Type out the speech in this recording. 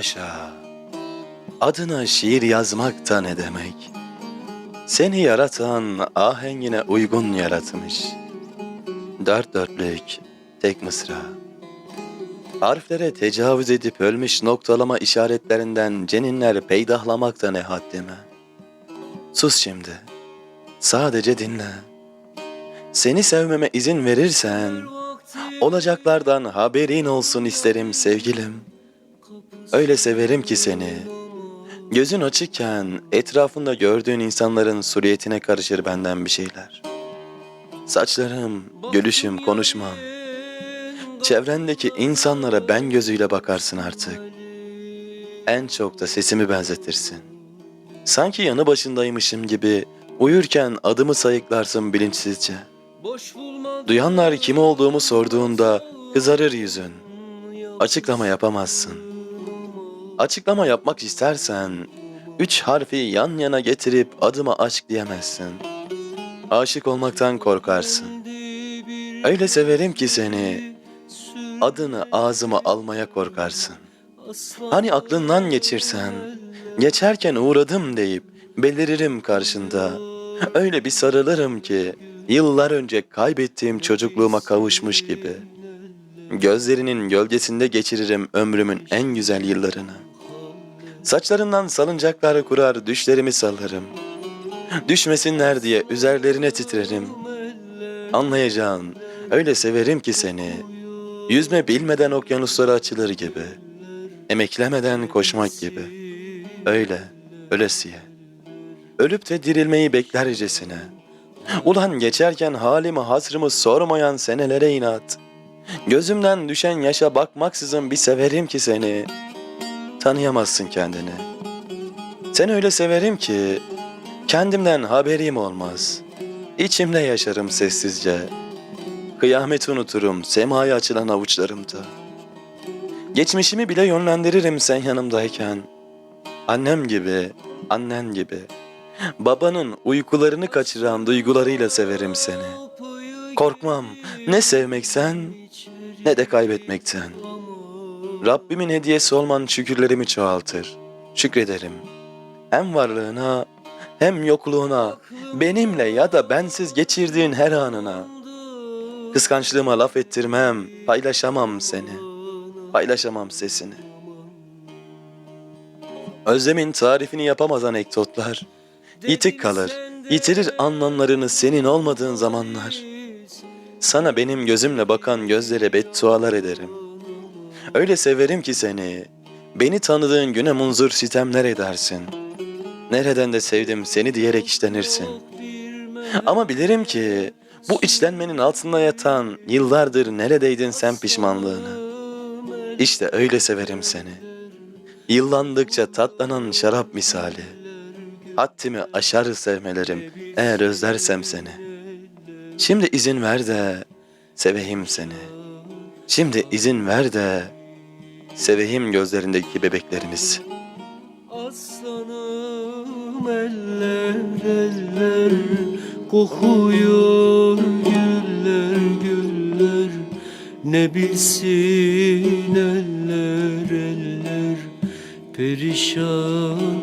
Haşa. Adına şiir yazmak da ne demek? Seni yaratan ahengine uygun yaratmış. Dört dörtlük tek mısra. Harflere tecavüz edip ölmüş noktalama işaretlerinden ceninler peydahlamak da ne haddime. Sus şimdi. Sadece dinle. Seni sevmeme izin verirsen, olacaklardan haberin olsun isterim sevgilim. Öyle severim ki seni. Gözün açıkken etrafında gördüğün insanların suriyetine karışır benden bir şeyler. Saçlarım, gülüşüm, konuşmam. Çevrendeki insanlara ben gözüyle bakarsın artık. En çok da sesimi benzetirsin. Sanki yanı başındaymışım gibi uyurken adımı sayıklarsın bilinçsizce. Duyanlar kim olduğumu sorduğunda kızarır yüzün. Açıklama yapamazsın. Açıklama yapmak istersen üç harfi yan yana getirip adıma aşk diyemezsin. Aşık olmaktan korkarsın. Öyle severim ki seni adını ağzıma almaya korkarsın. Hani aklından geçirsen, geçerken uğradım deyip beliririm karşında. Öyle bir sarılırım ki yıllar önce kaybettiğim çocukluğuma kavuşmuş gibi. Gözlerinin gölgesinde geçiririm ömrümün en güzel yıllarını. Saçlarından salıncaklar kurar düşlerimi sallarım. Düşmesinler diye üzerlerine titrerim. Anlayacağın öyle severim ki seni. Yüzme bilmeden okyanuslara açılır gibi. Emeklemeden koşmak gibi. Öyle, ölesiye. Ölüp de dirilmeyi beklercesine. Ulan geçerken halimi hasrımı sormayan senelere inat. Gözümden düşen yaşa bakmaksızın bir severim ki seni. Tanıyamazsın kendini. Seni öyle severim ki kendimden haberim olmaz. İçimde yaşarım sessizce. Kıyamet unuturum semaya açılan avuçlarımda. Geçmişimi bile yönlendiririm sen yanımdayken. Annem gibi, annen gibi. Babanın uykularını kaçıran duygularıyla severim seni. Korkmam ne sevmeksen ne de kaybetmekten. Rabbimin hediyesi olman şükürlerimi çoğaltır. Şükrederim. Hem varlığına hem yokluğuna, benimle ya da bensiz geçirdiğin her anına. Kıskançlığıma laf ettirmem, paylaşamam seni. Paylaşamam sesini. Özlemin tarifini yapamaz anekdotlar. Yitik kalır, yitirir anlamlarını senin olmadığın zamanlar. Sana benim gözümle bakan gözlere beddualar ederim. Öyle severim ki seni. Beni tanıdığın güne munzur sitemler edersin. Nereden de sevdim seni diyerek işlenirsin. Ama bilirim ki bu içlenmenin altında yatan yıllardır neredeydin sen pişmanlığını. İşte öyle severim seni. Yıllandıkça tatlanan şarap misali. Haddimi aşar sevmelerim eğer özlersem seni. Şimdi izin ver de seveyim seni. Şimdi izin ver de seveyim gözlerindeki bebeklerimiz. Aslanım eller eller kokuyor güller güller ne bilsin eller eller perişan